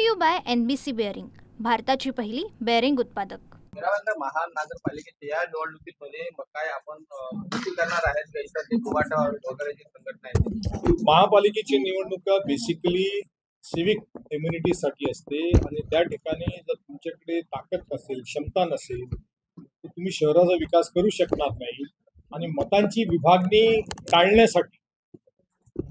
To you by N B C bearing भारताची पहिली bearing उत्पादक. महानगरपालिकेच्या या निवडणुकीमध्ये मग काय आपण करणार वगैरे आहेत. महापालिकेची निवडणुका बेसिकली सिविक इम्युनिटीसाठी असते आणि त्या ठिकाणी जर तुमच्याकडे ताकद नसेल क्षमता नसेल तर तुम्ही शहराचा विकास करू शकणार नाही. आणि मतांची विभागणी टाळण्यासाठी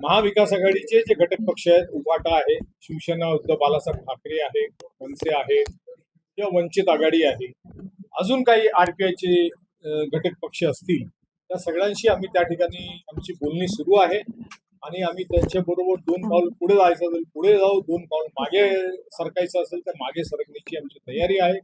महाविकास आघाडीचे जे घटक पक्ष आहेत उभाटा आहे शिवसेना उद्धव बालासाहेब ठाकरे आहे मनसे आहे किंवा वंचित आघाडी आहे. अजून काही आर पी आयचे घटक पक्ष असतील त्या सगळ्यांशी आम्ही त्या ठिकाणी आमची बोलणी सुरू आहे. आणि आम्ही त्यांच्याबरोबर दोन पाऊल पुढे जायचं असेल पुढे जाऊ दोन पाऊल मागे सरकायचं असेल तर मागे सरकण्याची आमची तयारी आहे.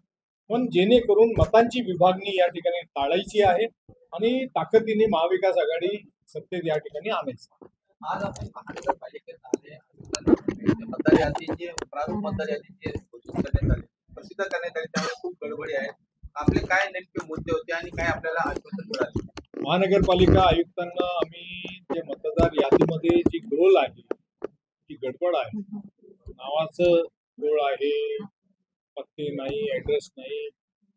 पण जेणेकरून मतांची विभागणी या ठिकाणी टाळायची आहे आणि ताकदीने महाविकास आघाडी सत्तेत या ठिकाणी आणायचं आज आपण महानगरपालिकेत आले आणि मतदार यादीचे प्रारूप मतदार यादीचे घोषित करण्यात आले. प्रसिद्ध करण्यात आले. त्यामुळे खूप गडबडी आहे. आपले काय नेमके मुद्दे होते आणि काय आपल्याला आश्वासन मिळाले? महानगरपालिका आयुक्तांना आम्ही जे मतदार यादीमध्ये जी गोल आहे ती गडबड आहे नावाचं गोळ आहे पत्ते नाही ऍड्रेस नाही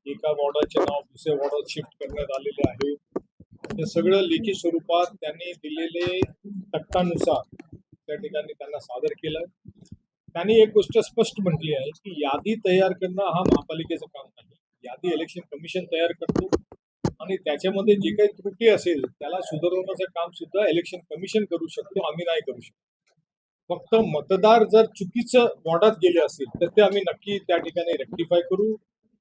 एका वॉर्डाचे नाव दुसऱ्या वॉर्डात शिफ्ट करण्यात आलेले आहे. ते सगळं लेखी स्वरूपात त्यांनी दिलेले तक्तानुसार त्या ठिकाणी त्यांना सादर केलं. त्यांनी एक गोष्ट स्पष्ट म्हटली आहे की यादी तयार करणं हा महापालिकेचं काम नाही. यादी इलेक्शन कमिशन तयार करतो. आणि त्याच्यामध्ये जी काही त्रुटी असेल त्याला सुधारवण्याचं काम सुद्धा इलेक्शन कमिशन करू शकतो आम्ही नाही करू शकतो. फक्त मतदार जर चुकीचं वॉर्डात गेले असेल तर ते आम्ही नक्की त्या ठिकाणी रेक्टिफाय करू.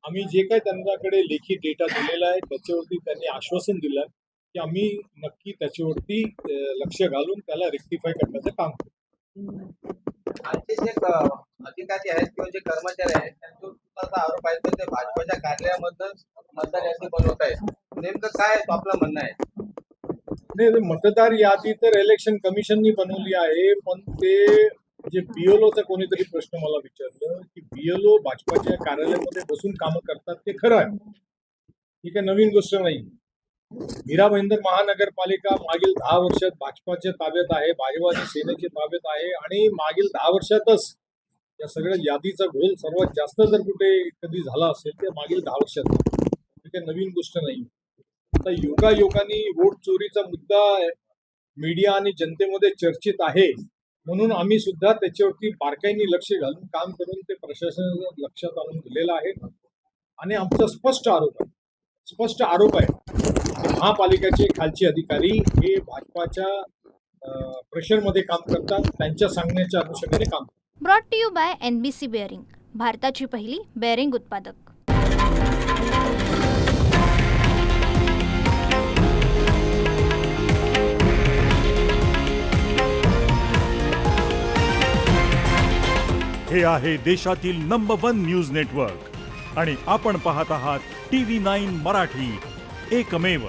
आम्ही जे काही त्यांच्याकडे लेखी डेटा दिलेला आहे त्याच्यावरती त्यांनी आश्वासन दिलं की आम्ही नक्की त्याच्यावरती लक्ष घालून त्याला रेक्टिफाय करण्याचं काम करू. आजचे जे अधिकारी आहेत किंवा जे कर्मचारी आहेत असा आरोप आहे की ते भाजपच्या कार्यालयामध्ये मतदार यादी बनवत आहेत. नेमकं काय आपलं म्हणणं आहे? नाही मतदार यादी तर इलेक्शन कमिशननी बनवली आहे पण ते जे बीएलओचा कोणीतरी प्रश्न मला विचारलं की बीएलओ भाजपाच्या कार्यालयामध्ये बसून कामं करतात ते खरं आहे. ही काही नवीन गोष्ट नाही. मीरा भाईंदर महानगरपालिका मागील दहा वर्षात भाजपाच्या ताब्यात आहे भाजपाच्या सेनेच्या ताब्यात आहे आणि मागील दहा वर्षातच या सगळ्या यादीचा घोल सर्वात जास्त जर कुठे कधी झाला असेल तर मागील दहा वर्षात. काही नवीन गोष्ट नाही. आता योगायोगाने वोट चोरीचा मुद्दा मीडिया आणि जनतेमध्ये चर्चेत आहे. म्हणून आम्ही सुद्धा त्याच्यावरती बारकाईने लक्ष घालून काम करून ते प्रशासन लक्षात आणून दिलेलं आहे. आणि आमचा स्पष्ट आरोप आहे. स्पष्ट आरोप आहे. महापालिकेचे खालचे अधिकारी हे भाजपाच्या प्रेशरमध्ये काम करतात त्यांच्या सांगण्याच्या अनुषंगाने काम करतात. Broad to you by N B C bearing भारताची पहिली बेअरिंग उत्पादक. हे आहे देशातील नंबर वन न्यूज नेटवर्क आणि आपण पाहत आहात टी व्ही नाईन मराठी. एकमेव.